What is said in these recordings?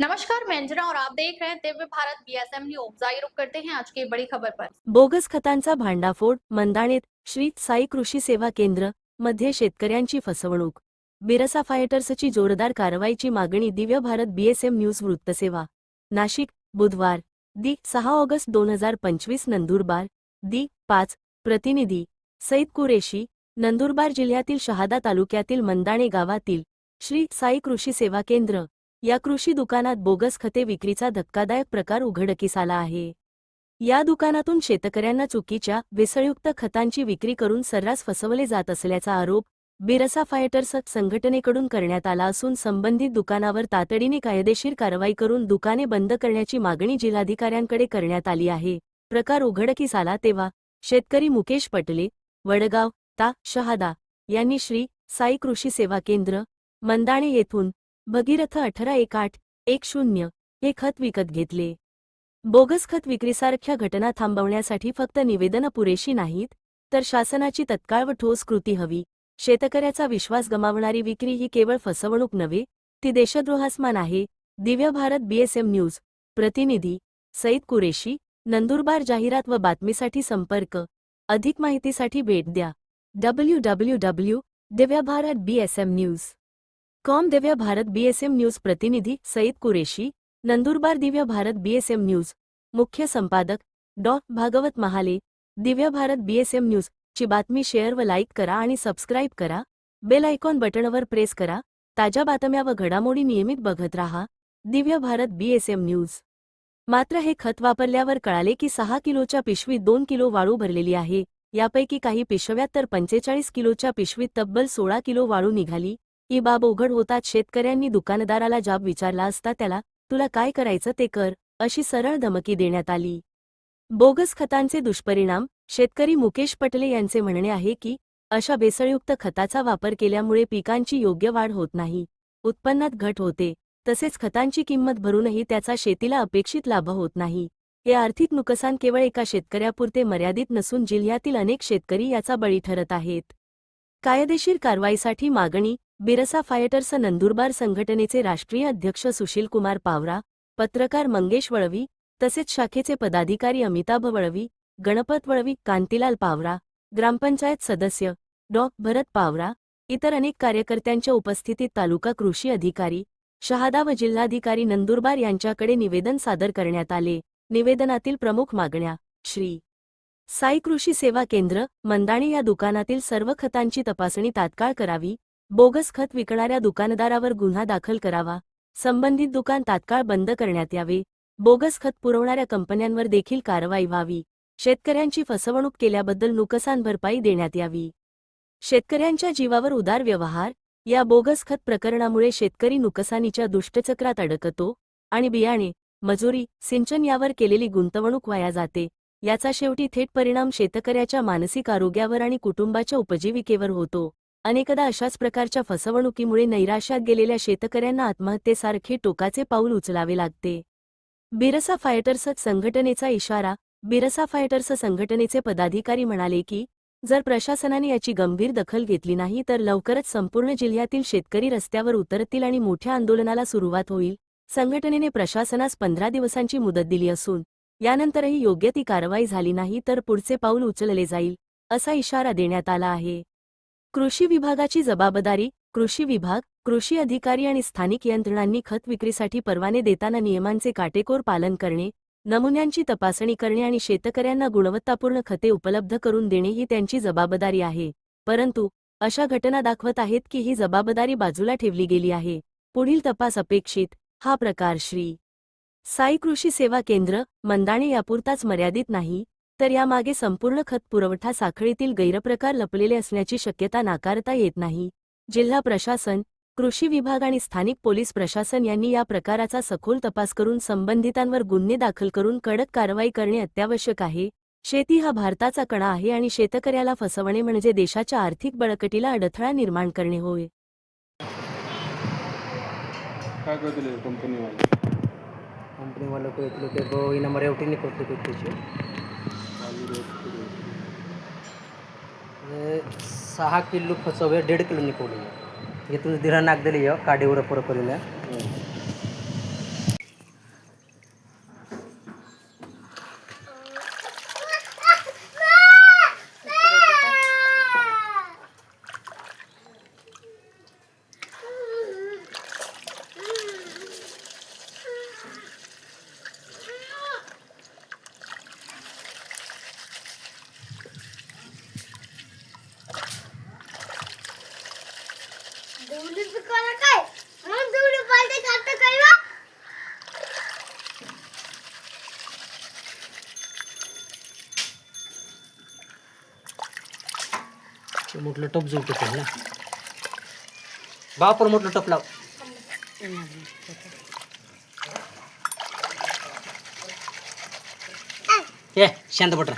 नमस्कार मैं अंजना और आप देख रहे हैं दिव्य भारत बीएसएम न्यूज आइए रुक करते हैं आज की बड़ी खबर पर। बोगस खतांचा भांडाफोड मंदाणेत श्री साई कृषी सेवा केंद्रमध्ये शेतकऱ्यांची फसवणूक। बिरसा फायटर्सची जोरदार कारवाईची मागणी दिव्य भारत बीएसएम न्यूज वृत्तसेवा। नाशिक बुधवार दि सहा ऑगस्ट दोन हजार पंचवीस नंदुरबार दि पाच प्रतिनिधी सईद कुरेशी नंदुरबार जिल्ह्यातील शहादा तालुक्यातील मंदाणे गावातील श्री साई कृषी सेवा केंद्र या कृषी दुकानात बोगस खते विक्रीचा धक्कादायक प्रकार उघडकीस आला आहे. या दुकानातून शेतकऱ्यांना चुकीच्या भेसळयुक्त खतांची विक्री करून सर्रास फसवले जात असल्याचा आरोप बिरसा फायटर्स संघटनेकडून करण्यात आला असून संबंधित दुकानावर तातडीने कायदेशीर कारवाई करून दुकाने बंद करण्याची मागणी जिल्हाधिकाऱ्यांकडे करण्यात आली आहे. प्रकार उघडकीस आला तेव्हा शेतकरी मुकेश पटले वडगाव ता शहादा यांनी श्री साई कृषी सेवा केंद्र मंदाणे येथून भगीरथ अठरा एक आठ एक शून्य हे खत विकत घेतले. बोगस खत विक्रीसारख्या घटना थांबवण्यासाठी फक्त निवेदनं पुरेशी नाहीत तर शासनाची तत्काळ व ठोस कृती हवी. शेतकऱ्याचा विश्वास गमावणारी विक्री ही केवळ फसवणूक नव्हे ती देशद्रोहासमान आहे. दिव्य भारत बीएसएम न्यूज प्रतिनिधी सईद कुरेशी नंदुरबार जाहिरात व बातमीसाठी संपर्क. अधिक माहितीसाठी भेट द्या. W W W Divya Bharat BSM news. Com Divya Bharat BSM news प्रतिनिधी सईद कुरेशी नंदुरबार दिव्य भारत बीएसएम न्यूज मुख्य संपादक डॉ. भागवत महाले दिव्य भारत बीएसएम न्यूज ची बातमी शेअर व लाईक करा आणि सबस्क्राईब करा बेल आयकॉन बटणवर प्रेस करा ताज्या बातम्या व घडामोडी नियमित बघत राहा दिव्य भारत बीएसएम न्यूज. मात्र हे खत वापरल्यावर कळाले की सहा किलोच्या पिशवीत दोन किलो वाळू भरलेली आहे यापैकी काही पिशव्यात तर पंचेचाळीस किलोच्या पिशवीत तब्बल सोळा किलो वाळू निघाली ही बाब उघड होताच शेतकऱ्यांनी दुकानदाराला जाब विचारला असता त्याला तुला काय करायचं ते कर अशी सरळ धमकी देण्यात आली. बोगस खतांचे दुष्परिणाम शेतकरी मुकेश पटले यांचे म्हणणे आहे की अशा बेसळयुक्त खताचा वापर केल्यामुळे पिकांची योग्य वाढ होत नाही उत्पन्नात घट होते तसेच खतांची किंमत भरूनही त्याचा शेतीला अपेक्षित लाभ होत नाही. हे आर्थिक नुकसान केवळ एका शेतकऱ्यापुरते मर्यादित नसून जिल्ह्यातील अनेक शेतकरी याचा बळी ठरत आहेत. कायदेशीर कारवाईसाठी मागणी बिरसा फायटर्स नंदुरबार संघटनेचे राष्ट्रीय अध्यक्ष सुशीलकुमार पावरा पत्रकार मंगेश वळवी तसेच शाखेचे पदाधिकारी अमिताभ वळवी गणपत वळवी कांतीलाल पावरा ग्रामपंचायत सदस्य डॉ. भरत पावरा इतर अनेक कार्यकर्त्यांच्या उपस्थितीत तालुका कृषी अधिकारी शहादा व जिल्हाधिकारी नंदुरबार यांच्याकडे निवेदन सादर करण्यात आले. निवेदनातील प्रमुख मागण्या श्री. साई कृषी सेवा केंद्र मंदाणे या दुकानातील सर्व खतांची तपासणी तात्काळ करावी बोगस खत विकणाऱ्या दुकानदारावर गुन्हा दाखल करावा. संबंधित दुकान तात्काळ बंद करण्यात यावे. बोगस खत पुरवणाऱ्या कंपन्यांवर देखील कारवाई व्हावी. शेतकऱ्यांची फसवणूक केल्याबद्दल नुकसान भरपाई देण्यात यावी. शेतकऱ्यांच्या जीवावर उदार व्यवहार. या बोगस खत प्रकरणामुळे शेतकरी नुकसानीच्या दुष्टचक्रात अडकतो आणि बियाणे मजुरी सिंचन यावर केलेली गुंतवणूक वाया जाते. याचा शेवटी थेट परिणाम शेतकऱ्याच्या मानसिक आरोग्यावर आणि कुटुंबाच्या उपजीविकेवर होतो. अनेकदा अशाच प्रकारच्या फसवणुकीमुळे नैराश्यात गेलेल्या शेतकऱ्यांना आत्महत्येसारखे टोकाचे पाऊल उचलावे लागते. बिरसा फायटर्स संघटनेचा इशारा बिरसा फायटर्स संघटनेचे पदाधिकारी म्हणाले की जर प्रशासनाने याची गंभीर दखल घेतली नाही तर लवकरच संपूर्ण जिल्ह्यातील शेतकरी रस्त्यावर उतरतील आणि मोठ्या आंदोलनाला सुरुवात होईल. संघटनेने प्रशासनास पंधरा दिवसांची मुदत दिली असून यानंतरही योग्य ती कारवाई झाली नाही तर पुढचे पाऊल उचलले जाईल असा इशारा देण्यात आला आहे. कृषी विभागाची जबाबदारी कृषी विभाग कृषी अधिकारी आणि स्थानिक यंत्रणांनी खत विक्रीसाठी परवाने देताना नियमांचे काटेकोर पालन करणे नमुन्यांची तपासणी करणे आणि शेतकऱ्यांना गुणवत्तापूर्ण खते उपलब्ध करून देणे ही त्यांची जबाबदारी आहे. परंतु अशा घटना दाखवत आहेत की ही जबाबदारी बाजूला ठेवली गेली आहे. पुढील तपास अपेक्षित हा प्रकार श्री. साई कृषी सेवा केंद्र मंदाणे यापुरताच मर्यादित नाही तर यामागे संपूर्ण खत पुरवठा साखळीतील गैरप्रकार लपलेले असण्याची शक्यता नाकारता येत नाही. जिल्हा प्रशासन कृषी विभाग आणि स्थानिक पोलीस प्रशासन यांनी या प्रकाराचा सखोल तपास करून संबंधितांवर गुन्हे दाखल करून कडक कारवाई करणे अत्यावश्यक आहे. शेती हा भारताचा कणा आहे आणि शेतकऱ्याला फसवणे म्हणजे देशाच्या आर्थिक बळकटीला अडथळा निर्माण करणे होय. काय कंपनीवाले कंपनी वालों? को एक लोग के वो ही नंबर एवटी नहीं कुछ सहा किलो फसवे दीड किलो निकोली हे दिरा नाक दिली काडीवर पुरं ते मोठलं टप जोडतो ते ना. बापर मोठलं टप लाव. ए शांत पट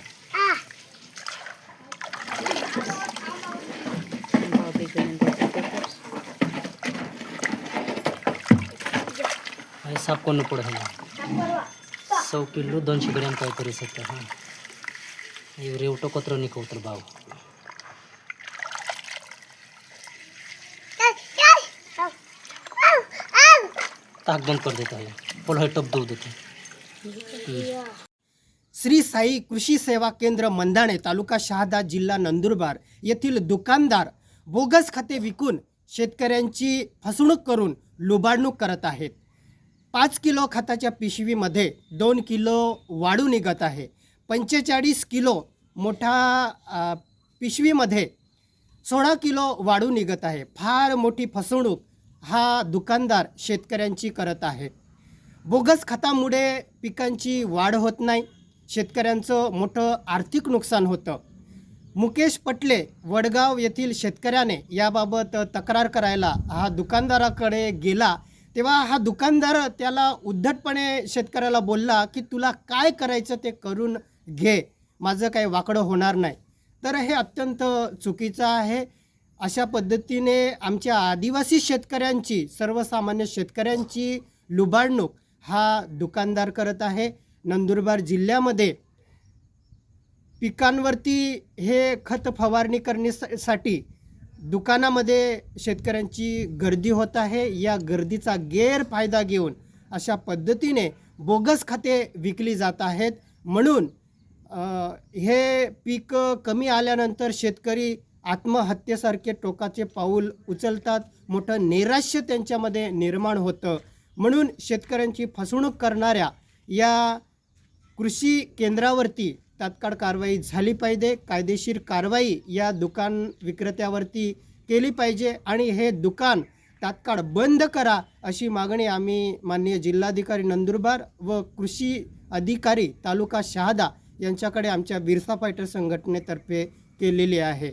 साप कोण पुढं आहे सौ किलो दोनशे ग्रॅम काय करू सत्तर हां. एवढे उठो कत्र निकवतर भाव ताक बंद कर देता है पोला टप दो देते. श्री साई कृषी सेवा केंद्र मंदाणे तालुका शहादा जिल्हा नंदुरबार येथील दुकानदार बोगस खाते विकून शेतकऱ्यांची फसवणूक करून लुबाडणूक करत आहेत. पाच किलो खताच्या पिशवीमध्ये दोन किलो वाढू निघत आहे. पंचेचाळीस किलो मोठा पिशवीमध्ये सोळा किलो वाढू निघत आहे. फार मोठी फसवणूक हा दुकानदार शेतकऱ्यांची करत आहे. बोगस खतामुळे पिकांची वाढ होत नाही. शेतकऱ्यांचं मोठं आर्थिक नुकसान होतं. मुकेश पटले वडगाव येथील शेतकऱ्याने याबाबत तक्रार करायला हा दुकानदाराकडे गेला तेव्हा हा दुकानदार त्याला उद्धटपणे शेतकऱ्याला बोलला की तुला काय करायचं ते करून घे. माझं काही वाकडं होणार नाही. तर हे अत्यंत चुकीचं आहे. अशा पद्धतीने आमच्या आदिवासी शेतकऱ्यांची सर्वसामान्य शेतकऱ्यांची लुबाडणूक हा दुकानदार करत आहे. नंदुरबार जिल्ह्यामध्ये पिकांवरती हे खत फवारणी करण्यासाठी दुकानामध्ये शेतकऱ्यांची गर्दी होत आहे. या गर्दीचा गैरफायदा घेऊन अशा पद्धतीने बोगस खते विकली जात आहेत. म्हणून हे पीक कमी आल्यानंतर शेतकरी आत्महत्येसारखे टोकाचे पाऊल उचलतात. मोठं नैराश्य त्यांच्यामध्ये निर्माण होतं. म्हणून शेतकऱ्यांची फसवणूक करणाऱ्या या कृषी केंद्रावरती तात्काळ कारवाई झाली पाहिजे. कायदेशीर कारवाई या दुकान विक्रेत्यावरती केली पाहिजे आणि हे दुकान तात्काळ बंद करा अशी मागणी आम्ही माननीय जिल्हाधिकारी नंदुरबार व कृषी अधिकारी तालुका शहादा यांच्याकडे आमच्या बिरसा फायटर संघटनेतर्फे केलेली आहे.